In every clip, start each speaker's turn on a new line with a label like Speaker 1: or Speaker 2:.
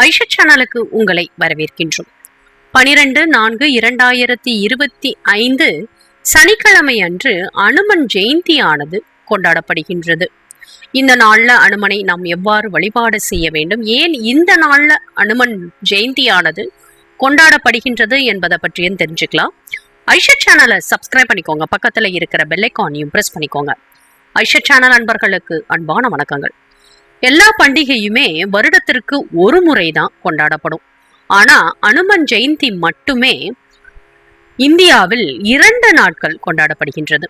Speaker 1: ஐஷா சேனலுக்கு உங்களை வரவேற்கின்றோம். பனிரெண்டு நான்கு இரண்டாயிரத்தி இருபத்தி ஐந்து சனிக்கிழமை அன்று அனுமன் ஜெயந்தியானது கொண்டாடப்படுகின்றது. இந்த நாள்ல அனுமனை நாம் எவ்வாறு வழிபாடு செய்ய வேண்டும்? ஏன் இந்த நாள்ல அனுமன் ஜெயந்தியானது கொண்டாடப்படுகின்றது என்பதை பற்றியும் தெரிஞ்சுக்கலாம். ஐஷா சேனலை சப்ஸ்கிரைப் பண்ணிக்கோங்க. பக்கத்துல இருக்கிற பெல்லைக்கானையும் பிரஸ் பண்ணிக்கோங்க. ஐஷா சேனல் அன்பர்களுக்கு அன்பான வணக்கங்கள். எல்லா பண்டிகையுமே வருடத்திற்கு ஒரு முறை தான் கொண்டாடப்படும். ஆனா அனுமன் ஜெயந்தி மட்டுமே இந்தியாவில் இரண்டு நாட்கள் கொண்டாடப்படுகின்றது.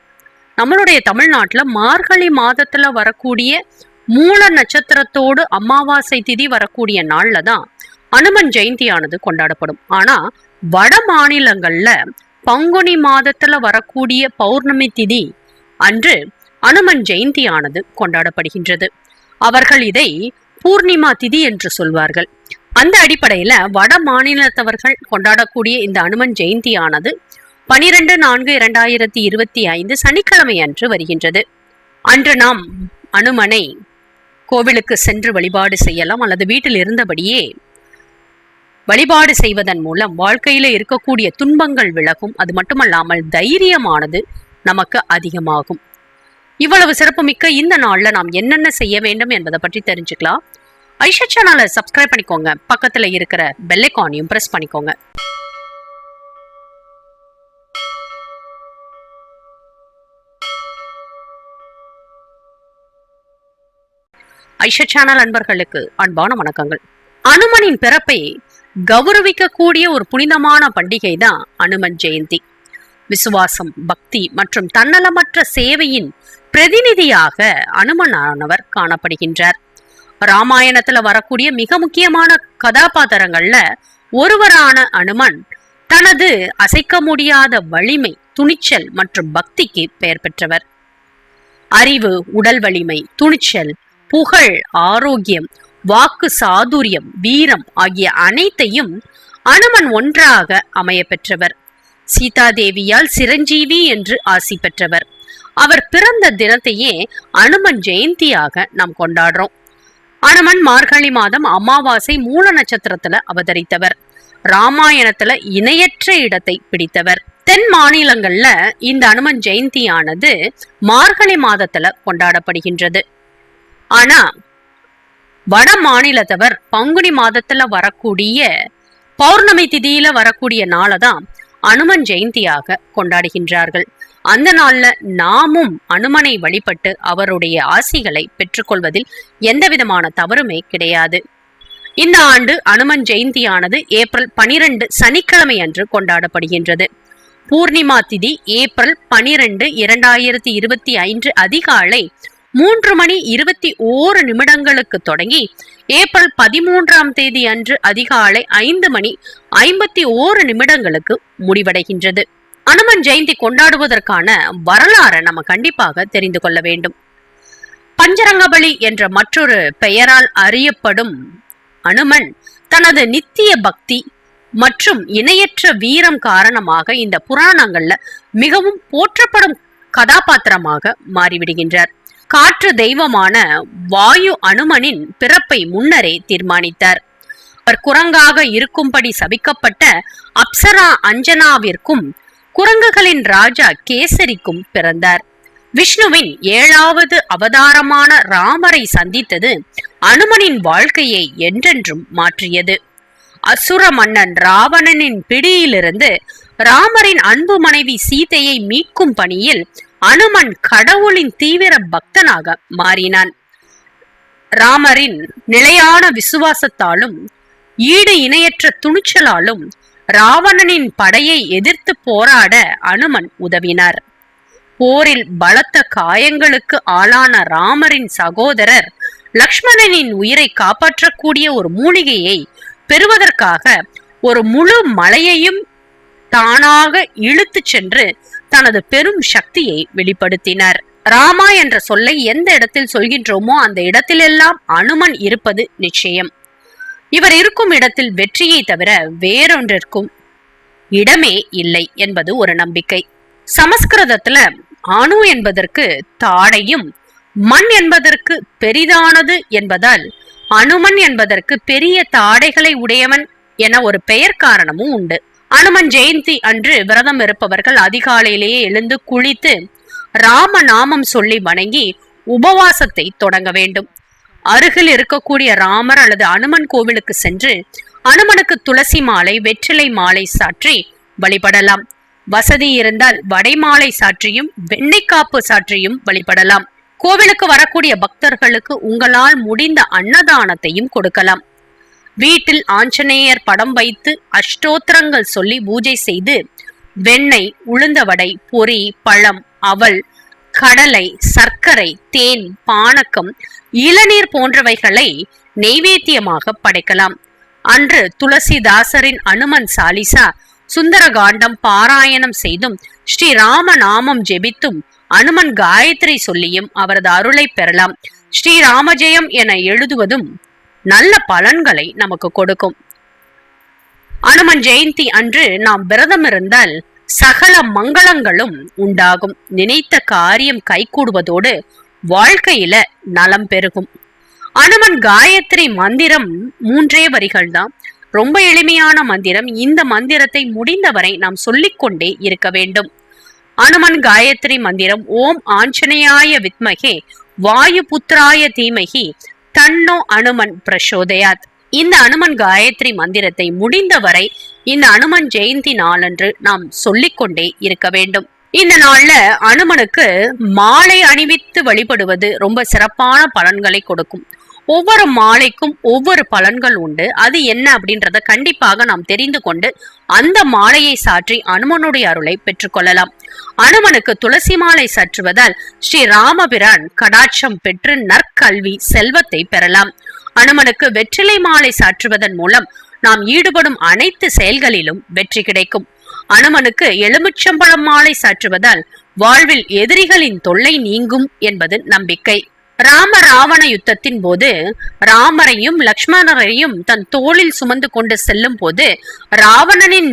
Speaker 1: நம்மளுடைய தமிழ்நாட்டில் மார்கழி மாதத்துல வரக்கூடிய மூல நட்சத்திரத்தோடு அமாவாசை திதி வரக்கூடிய நாள்ல தான் அனுமன் ஜெயந்தியானது கொண்டாடப்படும். ஆனா வட மாநிலங்கள்ல பங்குனி மாதத்துல வரக்கூடிய பௌர்ணமி திதி அன்று அனுமன் ஜெயந்தியானது கொண்டாடப்படுகின்றது. அவர்கள் இதை பூர்ணிமா திதி என்று சொல்வார்கள். அந்த அடிப்படையில வட மாநிலத்தவர்கள் கொண்டாடக்கூடிய இந்த அனுமன் ஜெயந்தியானது பனிரெண்டு நான்கு இரண்டாயிரத்தி இருபத்தி ஐந்து சனிக்கிழமை அன்று வருகின்றது. அன்று நாம் அனுமனை கோவிலுக்கு சென்று வழிபாடு செய்யலாம் அல்லது வீட்டில் இருந்தபடியே வழிபாடு செய்வதன் மூலம் வாழ்க்கையில இருக்கக்கூடிய துன்பங்கள் விலகும். அது மட்டுமல்லாமல் தைரியமானது நமக்கு அதிகமாகும். இவ்வளவு சிறப்புமிக்க இந்த நாள்ல நாம் என்னென்ன செய்ய வேண்டும் என்பதை பற்றி தெரிஞ்சுக்கலாம். ஐஷா சேனலை சப்ஸ்கிரைப் பண்ணிக்கோங்க. பக்கத்துல இருக்கிற பெல்லைக்கானையும் பிரஸ் பண்ணிக்கோங்க. ஐஷா சேனல் அன்பர்களுக்கு அன்பான வணக்கங்கள். அனுமனின் பிறப்பை கௌரவிக்கக்கூடிய ஒரு புனிதமான பண்டிகை தான் அனுமன் ஜெயந்தி. விசுவாசம் பக்தி மற்றும் தன்னலமற்ற சேவையின் பிரதிநிதியாக அனுமனானவர் காணப்படுகின்றார். ராமாயணத்துல வரக்கூடிய மிக முக்கியமான கதாபாத்திரங்கள்ல ஒருவரான அனுமன் தனது அசைக்க முடியாத வலிமை துணிச்சல் மற்றும் பக்திக்கு பெயர் பெற்றவர். அறிவு உடல் வலிமை துணிச்சல் புகழ் ஆரோக்கியம் வாக்கு சாதுரியம் வீரம் ஆகிய அனைத்தையும் அனுமன் ஒன்றாக அமைய பெற்றவர். சீதாதேவியால் சிரஞ்சீவி என்று ஆசி பெற்றவர். அவர் பிறந்த தினத்தையே அனுமன் ஜெயந்தியாக நாம் கொண்டாடுறோம். அனுமன் மார்கழி மாதம் அமாவாசை மூல நட்சத்திரத்துல அவதரித்தவர். ராமாயணத்துல இணையற்ற இடத்தை பிடித்தவர். தென் மாநிலங்கள்ல இந்த அனுமன் ஜெயந்தியானது மார்கழி மாதத்துல கொண்டாடப்படுகின்றது. ஆனா வட மாநிலத்தவர் பங்குனி மாதத்துல வரக்கூடிய பௌர்ணமி திதியில வரக்கூடிய நாளை தான் அனுமன் ஜெயந்தியாக கொண்டாடுகின்றார்கள். அந்த நாள்ல நாமும் அனுமனை வழிபட்டு அவருடைய ஆசிகளை பெற்றுக்கொள்வதில் எந்த விதமான தவறுமே கிடையாது. இந்த ஆண்டு அனுமன் ஜெயந்தியானது ஏப்ரல் பனிரெண்டு சனிக்கிழமை அன்று கொண்டாடப்படுகின்றது. பூர்ணிமா திதி ஏப்ரல் பனிரெண்டு இரண்டாயிரத்தி இருபத்தி ஐந்து அதிகாலை மூன்று மணி இருபத்தி ஓரு நிமிடங்களுக்கு தொடங்கி ஏப்ரல் பதிமூன்றாம் தேதி அன்று அதிகாலை ஐந்து மணி ஐம்பத்தி ஓரு நிமிடங்களுக்கு முடிவடைகின்றது. அனுமன் ஜெயந்தி கொண்டாடுவதற்கான வரலாறை நம்ம கண்டிப்பாக தெரிந்து கொள்ள வேண்டும். பஞ்சரங்கபலி என்ற மற்றொரு பெயரால் அறியப்படும் அனுமன் தனது நித்திய பக்தி மற்றும் இணையற்ற வீரம் காரணமாக இந்த புராணங்கள்ல மிகவும் போற்றப்படும் கதாபாத்திரமாக மாறிவிடுகின்றார். காற்று தெய்வமான வாயு அனுமனின் பிறப்பை முன்னரே தீர்மானித்தார். அவர் குரங்காக இருக்கும்படி சபிக்கப்பட்ட அப்சரா அஞ்சனாவிற்கும் குரங்குகளின் ராஜா கேசரிக்கும் பிறந்தார். விஷ்ணுவின் ஏழாவது அவதாரமான ராமரை சந்தித்தது அனுமனின் வாழ்க்கையை என்றென்றும் மாற்றியது. அசுர மன்னன் ராவணனின் பிடியிலிருந்து ராமரின் அன்பு மனைவி சீதையை மீட்கும் பணியில் அனுமன் கடவுளின் தீவிர பக்தனாக மாறினான். ராமரின் நிலையான விசுவாசத்தாலும் ஈடு இணையற்ற துணிச்சலாலும் ராவணனின் படையை எதிர்த்து போராட அனுமன் உதவினார். போரில் பலத்த காயங்களுக்கு ஆளான ராமரின் சகோதரர் லக்ஷ்மணனின் உயிரை காப்பாற்றக்கூடிய ஒரு மூலிகையை பெறுவதற்காக ஒரு முழு மலையையும் தானாக இழுத்து சென்று தனது பெரும் சக்தியை வெளிப்படுத்தினர். ராமா என்ற சொல்லை எந்த இடத்தில் சொல்கின்றோமோ அந்த இடத்திலெல்லாம் அனுமன் இருப்பது நிச்சயம். இவர் இருக்கும் இடத்தில் வெற்றியை தவிர வேறொன்றிற்கும் இடமே இல்லை என்பது ஒரு நம்பிக்கை. சமஸ்கிருதத்துல அணு என்பதற்கு தாடையும் மண் என்பதற்கு பெரிதானது என்பதால் அனுமன் என்பதற்கு பெரிய தாடைகளை உடையவன் என ஒரு பெயர் காரணமும் உண்டு. அனுமன் ஜெயந்தி அன்று விரதம் இருப்பவர்கள் அதிகாலையிலேயே எழுந்து குளித்து ராம நாமம் சொல்லி வணங்கி உபவாசத்தை தொடங்க வேண்டும். அருகில் இருக்கக்கூடிய ராமர் அல்லது அனுமன் கோவிலுக்கு சென்று அனுமனுக்கு துளசி மாலை வெற்றிலை மாலை சாற்றி வழிபடலாம். வசதி இருந்தால் வடை மாலை சாற்றியும் வெண்ணெய்க்காப்பு சாற்றியும் வழிபடலாம். கோவிலுக்கு வரக்கூடிய பக்தர்களுக்கு உங்களால் முடிந்த அன்னதானத்தையும் கொடுக்கலாம். வீட்டில் ஆஞ்சநேயர் படம் வைத்து அஷ்டோத்திரங்கள் சொல்லி பூஜை செய்து வெண்ணெய் உளுந்தவடை பொறி பொரி பழம் அவல் கடலை சர்க்கரை தேன் பானக்கம் இளநீர் போன்றவைகளை நெய்வேத்தியமாக படைக்கலாம். அன்று துளசிதாசரின் அனுமன் சாலிசா சுந்தரகாண்டம் பாராயணம் செய்தும் ஸ்ரீ ராம நாமம் ஜெபித்தும் அனுமன் காயத்ரி சொல்லியும் அவரது அருளை பெறலாம். ஸ்ரீ ராமஜெயம் என எழுதுவதும் நல்ல பலன்களை நமக்கு கொடுக்கும். அனுமன் ஜெயந்தி அன்று நாம் விரதம் இருந்தால் சகல மங்களங்களும் உண்டாகும். நினைத்த காரியம் கைகூடுவதோடு வாழ்க்கையில நலம் பெருகும். அனுமன் காயத்ரி மந்திரம் மூன்றே வரிகள் தான் ரொம்ப எளிமையான மந்திரம். இந்த மந்திரத்தை முடிந்தவரை நாம் சொல்லிக்கொண்டே இருக்க வேண்டும். அனுமன் காயத்ரி மந்திரம் ஓம் ஆஞ்சநேயாய வித்மகே வாயு புத்திராய தீமகி தன்னோ அனுமன் பிரசோதயாத். இந்த அனுமன் காயத்ரி மந்திரத்தை முடிந்தவரை இந்த அனுமன் ஜெயந்தி நாளன்று நாம் சொல்லிக்கொண்டே இருக்க வேண்டும். இந்த நாள்ல அனுமனுக்கு மாலை அணிவித்து வழிபடுவது ரொம்ப சிறப்பான பலன்களை கொடுக்கும். ஒவ்வொரு மாலைக்கும் ஒவ்வொரு பலன்கள் உண்டு. அது என்ன அப்படின்றத கண்டிப்பாக நாம் தெரிந்து கொண்டு அந்த மாலையை சாற்றி அனுமனுடைய அருளை பெற்றுக்கொள்ளலாம் அனுமனுக்கு துளசி மாலை சாற்றுவதால் ஸ்ரீ ராமபிரான் கடாட்சம் பெற்று நற்கல்வி செல்வத்தை பெறலாம். அனுமனுக்கு வெற்றிலை மாலை சாற்றுவதன் மூலம் நாம் ஈடுபடும் அனைத்து செயல்களிலும் வெற்றி கிடைக்கும். அனுமனுக்கு எலுமிச்சம்பழம் மாலை சாற்றுவதால் வாழ்வில் எதிரிகளின் தொல்லை நீங்கும் என்பது நம்பிக்கை. ராம ராவண யுத்தத்தின் போது ராமரையும் லக்ஷ்மணரையும் தன் தோளில் சுமந்து கொண்டு செல்லும் போது ராவணனின்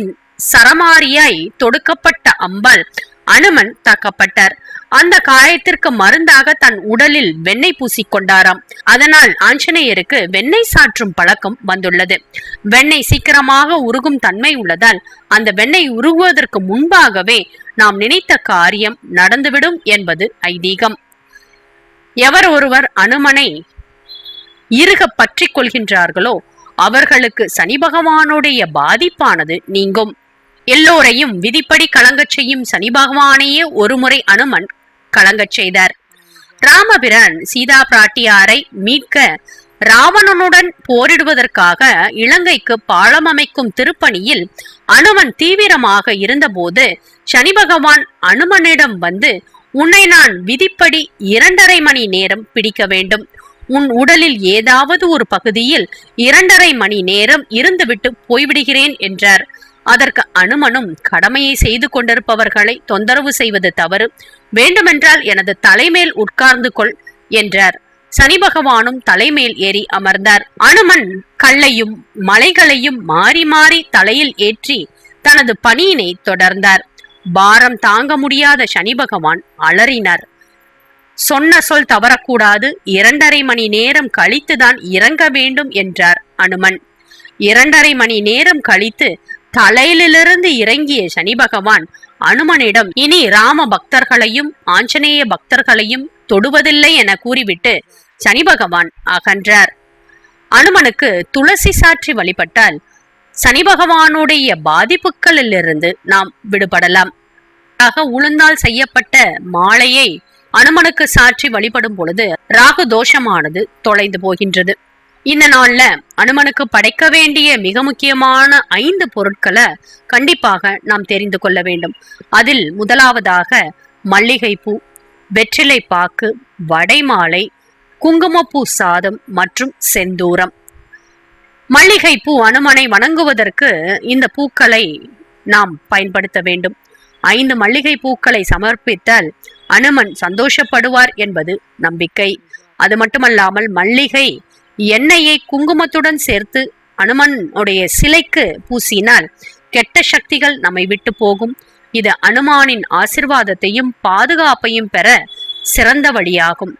Speaker 1: சரமாரியாய் தொடுக்கப்பட்ட அம்பால் அனுமன் தாக்கப்பட்டார். அந்த காயத்திற்கு மருந்தாக தன் உடலில் வெண்ணெய் பூசிக்கொண்டாராம் அதனால் ஆஞ்சநேயருக்கு வெண்ணெய் சாற்றும் பழக்கம் வந்துள்ளது. வெண்ணெய் சீக்கிரமாக உருகும் தன்மை உள்ளதால் அந்த வெண்ணெய் உருகுவதற்கு முன்பாகவே நாம் நினைத்த காரியம் நடந்துவிடும் என்பது ஐதீகம். எவர் ஒருவர் அனுமனை இருக பற்றி கொள்கின்றார்களோ அவர்களுக்கு சனி பகவானுடைய பாதிப்பானது நீங்கும். எல்லோரையும் விதிப்படி கலங்கச் செய்யும் சனி பகவானையே ஒருமுறை அனுமன் கலங்கச் செய்தார். ராமபிரான் சீதா பிராட்டியாரை மீட்க ராவணனுடன் போரிடுவதற்காக இலங்கைக்கு பாலம் அமைக்கும் திருப்பணியில் அனுமன் தீவிரமாக இருந்தபோது சனி பகவான் அனுமனிடம் வந்து உன்னை நான் விதிப்படி இரண்டரை மணி நேரம் பிடிக்க வேண்டும். உன் உடலில் ஏதாவது ஒரு பகுதியில் இரண்டரை மணி நேரம் இருந்துவிட்டு போய்விடுகிறேன் என்றார். அதற்கு அனுமனும் கடமையை செய்து கொண்டிருப்பவர்களை தொந்தரவு செய்வது தவறு. வேண்டுமென்றால் எனது தலைமேல் உட்கார்ந்து கொள் என்றார். சனி பகவானும் தலைமேல் ஏறி அமர்ந்தார். அனுமன் கல்லையும் மலைகளையும் மாறி மாறி தலையில் ஏற்றி தனது பணியினை தொடர்ந்தார். பாரம் தாங்க முடியாத சனி பகவான் அலறினார். சொன்ன சொல் தவறக்கூடாது. இரண்டரை மணி நேரம் கழித்துதான் இறங்க வேண்டும் என்றார் அனுமன். இரண்டரை மணி நேரம் கழித்து தலையிலிருந்து இறங்கிய சனி பகவான் அனுமனிடம் இனி ராம பக்தர்களையும் ஆஞ்சநேய பக்தர்களையும் தொடுவதில்லை என கூறிவிட்டு சனி பகவான் அகன்றார். அனுமனுக்கு துளசி சாற்றி வழிபட்டால் சனி பகவானுடைய பாதிப்புகளிலிருந்து நாம் விடுபடலாம். ஆக உளுந்தால் செய்யப்பட்ட மாலையை அனுமனுக்கு சாற்றி வழிபடும் பொழுது ராகு தோஷமானது தொலைந்து போகின்றது. இந்த நாள்ல அனுமனுக்கு படைக்க வேண்டிய மிக முக்கியமான ஐந்து பொருட்களை கண்டிப்பாக நாம் தெரிந்து கொள்ள வேண்டும். அதில் முதலாவதாக மல்லிகைப்பூ வெற்றிலை பாக்கு வடைமாலை குங்குமப்பூ சாதம் மற்றும் செந்தூரம். மல்லிகைப்பூ அனுமனை வணங்குவதற்கு இந்த பூக்களை நாம் பயன்படுத்த வேண்டும். ஐந்து மல்லிகை பூக்களை சமர்ப்பித்தால் அனுமன் சந்தோஷப்படுவார் என்பது நம்பிக்கை. அது மட்டுமல்லாமல் மல்லிகை எண்ணெயை குங்குமத்துடன் சேர்த்து அனுமனுடைய சிலைக்கு பூசினால் கெட்ட சக்திகள் நம்மை விட்டு போகும். இது அனுமானின் ஆசிர்வாதத்தையும் பாதுகாப்பையும் பெற சிறந்த வழியாகும்.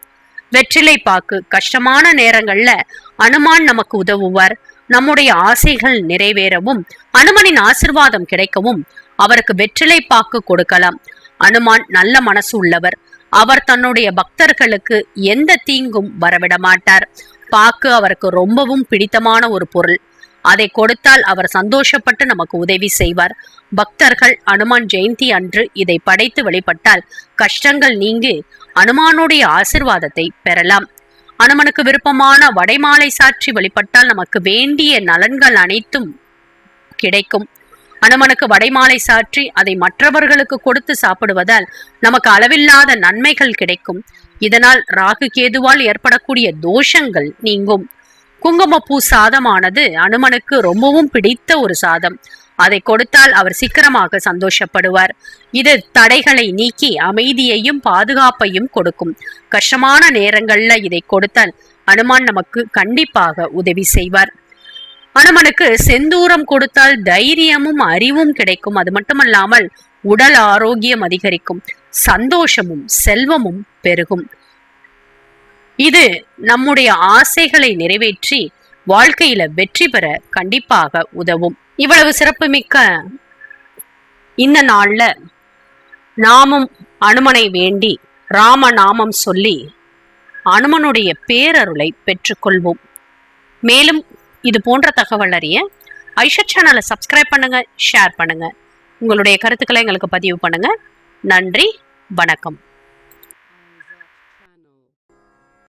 Speaker 1: வெற்றிலை பாக்கு கஷ்டமான நேரங்கள்ல அனுமான் நமக்கு உதவுவார். நம்முடைய ஆசைகள் நிறைவேறவும் அனுமனின் ஆசிர்வாதம் கிடைக்கவும் அவருக்கு வெற்றிலை பாக்கு கொடுக்கலாம். அனுமான் நல்ல மனசு உள்ளவர். அவர் தன்னுடைய பக்தர்களுக்கு எந்த தீங்கும் வரவிட மாட்டார். பாக்கு அவருக்கு ரொம்பவும் பிடித்தமான ஒரு பொருள். அதை கொடுத்தால் அவர் சந்தோஷப்பட்டு நமக்கு உதவி செய்வார். பக்தர்கள் அனுமான் ஜெயந்தி அன்று இதை படைத்து வழிபட்டால் கஷ்டங்கள் நீங்கி அனுமானுடைய ஆசிர்வாதத்தை பெறலாம். அனுமனுக்கு விருப்பமான வடைமாலை சாற்றி வழிபட்டால் நமக்கு வேண்டிய நலன்கள் அனைத்தும் கிடைக்கும். அனுமனுக்கு வடைமாலை சாற்றி அதை மற்றவர்களுக்கு கொடுத்து சாப்பிடுவதால் நமக்கு அளவில்லாத நன்மைகள் கிடைக்கும். இதனால் ராகு கேதுவால் ஏற்படக்கூடிய தோஷங்கள் நீங்கும். குங்குமப்பூ சாதமானது அனுமனுக்கு ரொம்பவும் பிடித்த ஒரு சாதம். அதை கொடுத்தால் அவர் சீக்கிரமாக சந்தோஷப்படுவார். இது தடைகளை நீக்கி அமைதியையும் பாதுகாப்பையும் கொடுக்கும். கஷ்டமான நேரங்கள்ல இதை கொடுத்தால் அனுமான் நமக்கு கண்டிப்பாக உதவி செய்வார். அனுமனுக்கு செந்தூரம் கொடுத்தால் தைரியமும் அறிவும் கிடைக்கும். அது மட்டுமல்லாமல் உடல் ஆரோக்கியம் அதிகரிக்கும். சந்தோஷமும் செல்வமும் பெருகும். இது நம்முடைய ஆசைகளை நிறைவேற்றி வாழ்க்கையில வெற்றி பெற கண்டிப்பாக உதவும். இவ்வளவு சிறப்புமிக்க இந்த நாள்ல நாமும் அனுமனை வேண்டி ராம நாமம் சொல்லி அனுமனுடைய பேரருளை பெற்றுக்கொள்வோம். மேலும் இது போன்ற தகவல் அறிய ஐஷா சேனலை சப்ஸ்கிரைப் பண்ணுங்க ஷேர் பண்ணுங்க. உங்களுடைய கருத்துக்களை எங்களுக்கு பதிவு பண்ணுங்க. நன்றி வணக்கம்.